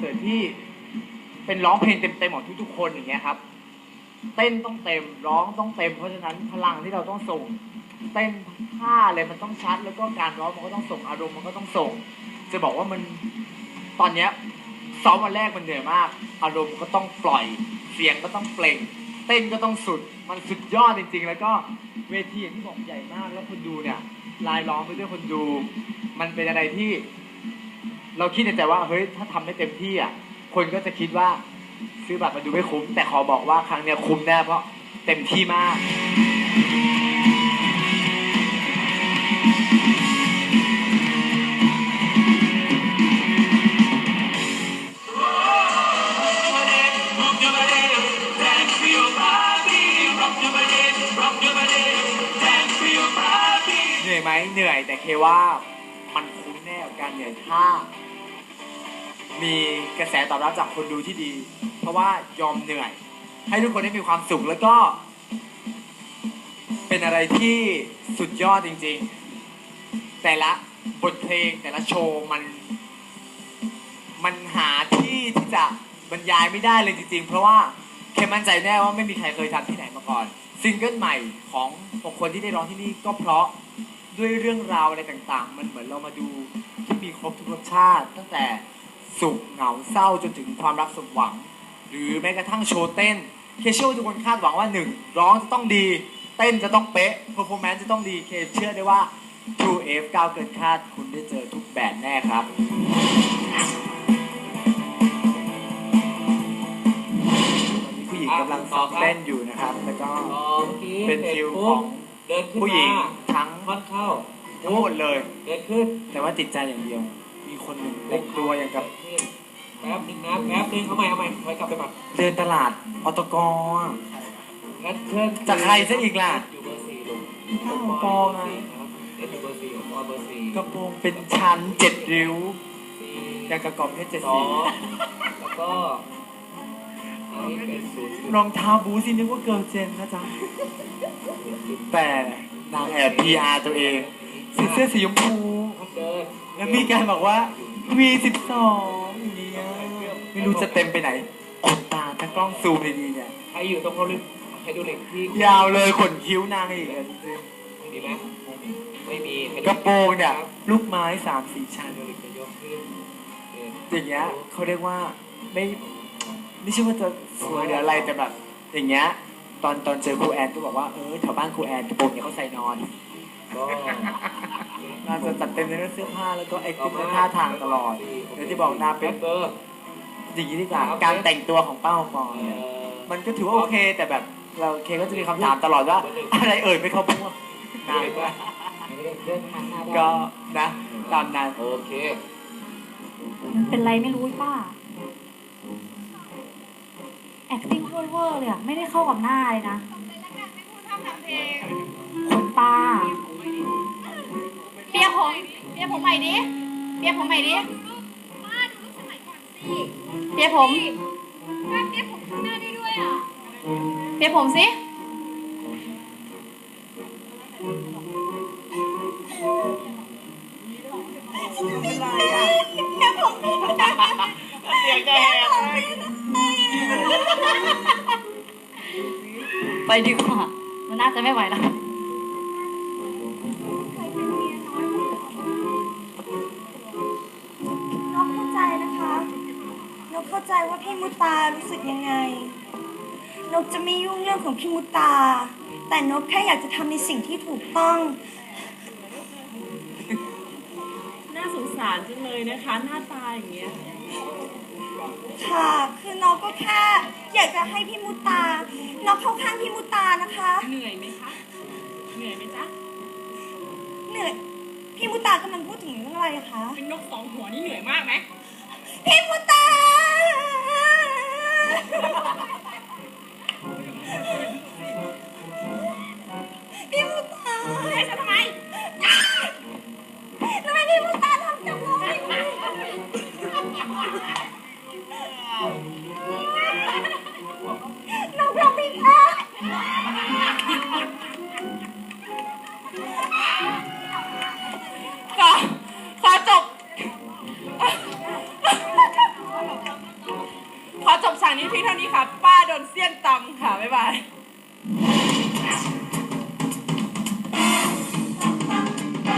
สิร์ตที่เป็นร้องเพลงเต็มๆของทุกๆคนอย่างเงี้ยครับ เต้นต้องเต็มร้องต้องเต็ม เพราะฉะนั้นพลังที่เราต้องส่ง เต้นท่าอะไรมันต้องชัด แล้วก็การร้องมันก็ต้องส่งอารมณ์มันก็ต้องส่ง จะบอกว่ามันตอนเนี้ยซ้อมวันแรกมันเหนื่อยมาก อารมณ์ก็ต้องปล่อยเสียงก็ต้องเปล่ง เต้นก็ต้องสุดมันสุดยอดจริง ๆ แล้วก็เวทีอย่างที่บอกใหญ่มากแล้วคนดูเนี่ยลายล้อมไปด้วยคนดู มันเป็นอะไรที่ เราคิดในใจว่าเฮ้ยถ้าทำไม่เต็มที่อะคนก็จะคิดว่าซื้อบัตรมาดูไม่คุ้ม แต่ขอบอกว่าครั้งเนี้ยคุ้มแน่เพราะเต็มที่มาก เหนื่อยไหมเหนื่อยแต่เคว่ามันคุ้ม กับการเหนื่อยถ้า มีกระแสตอบรับจากคนดูที่ดี เพราะว่ายอมเหนื่อย ให้ทุกคนได้มีความสุขแล้วก็ เป็นอะไรที่สุดยอดจริง ๆ แต่ละบทเพลงแต่ละโชว์มัน มันหาที่ที่จะบรรยายไม่ได้เลยจริง ๆ เพราะว่าเคมั่นใจแน่ว่าไม่มีใครเคยทำที่ไหนมาก่อนซิงเกิลใหม่ของของคนที่ได้ร้องที่นี่ก็เพราะด้วยเรื่องราวอะไรต่างๆ มันเหมือนเรามาดู ที่มีครบทุกรสชาติ ตั้งแต่สุขเหงาเศร้าจนถึงความรักสมหวัง หรือแม้กระทั่งโชว์เต้นเคเชื่อว่าทุกคนคาดหวังว่าหนึ่งร้องจะต้องดี เต้นจะต้องเป๊ะ p e r f o r m a n c e จะต้องดีเคเชื่อได้ว่า True F ก้าวเกินคาดคุณได้เจอทุกแบบแน่ครับตอนนี้ผู้หญิงกำลังซ้อมเต้นอยู่นะครับ แล้วก็อ๋อเมื่อกี้เป็นคิวของเดินขึ้นผู้หญิงมาทั้ง ค่อนเข้า ทั้งหมดเลยเดินขึ้นแต่ว่าติดใจอย่างเดียว มีคนหนึ่งแต่งตัวอย่างกับแป๊บหนึงนะแป๊บหนึงเอาใหม่เอาใหม่ถอยกลับไปก่อนเดินตลาดอตกรแพทเทิร์นจากใครซะอีกล่ะ อยู่เบอร์สี่ลงอ้าวปองอะเอ็นอยู่เบอร์สี่ของปอเบอร์สี่กระโปรงเป็นชั้นเจ็ดริ้วสี่อย่างกระกอบเพชรเจ็ดสสีองแล้วก็อันนี้เป็นศูนย์รองเท้าบูสินึกว่าเกิร์ลเจนนะจ๊ะ แต่นางแอบ PR ตัวเอง ใส่เสื้อสีชมพูเดินแล้วมีการบอกว่า V12 อย่างเงี้ยไม่รู้จะเต็มไปไหนอดตาถ้ากล้องซูมดีๆเนี่ย ใครอยู่ตรงเขาลึกใครดูเหล็กที่ยาวเลยขนคิ้วนางอีกอะจริงมีไหมไม่มีๆกระโปรงเนี่ย ลูกไม้สามสี่ชั้น ดูเหล็กจะยกขึ้นเดินอย่างเงี้ยเขาเรียกว่าไม่ไม่ใช่ว่าจะสวยหรืออะไรแต่แบบ อย่างเงี้ย ตอนตอนเจอครูแอนก็บอกว่าเออแถวบ้านครูแอนกระโปรงเนี่ยเขาใส่นอน ก็น่าจะจัดเต็มในเรื่องเสื้อผ้าแล้วก็ไอ้ที่เป็นท่าทางตลอดเดี๋ยวที่บอกหน้าแบ็เป็นคเบอร์อย่างนี้ดีกว่าการแต่งตัวของเป้าปอนเอเนี่ยอมันก็ถือว่าโอเคแต่แบบเราเคก็จะมีคำถามตลอดว่า อะไรเอ่ยไม่เข้าพวกนานมากเดินทางหน้าบ้านก็นะตามนั้นโอเค มันเป็นไรไม่รู้ป้า acting เวอร์เวอร์เลยอะไม่ได้เข้ากับหน้าเลยนะ ผมเปียผมใหม่ดิเปียผมใหม่ดิเปียผมเปียผมข้างหน้าได้ด้วยอะเปียผมสิเสียงแกแหบไปดีกว่า มันน่าจะไม่ไหวแล้วาใจว่าพี่มุตารู้สึกยังไง นกจะไม่ยุ่งเรื่องของพี่มุตา แต่นกแค่อยากจะทำในสิ่งที่ถูกต้อง น่าสงสารจังเลยนะคะ หน้าตาอย่างเงี้ย ค่ะ คือนกก็แค่อยากจะให้พี่มุตานกเข้าข้างพี่มุตานะคะ เหนื่อยไหมคะ เหนื่อยไหมจ๊ะ เหนื่อย พี่มุตากำลังพูดถึงเรื่องอะไรอะคะ เป็นนกสองหัวนี่เหนื่อยมากไหมพี่มุตา นี้น้องทำผิดพลาดขอขอจบฝั่งนี้เพียงเท่านี้ค่ะ ป้าโดนเสี้ยนตำค่ะ บ๊ายบาย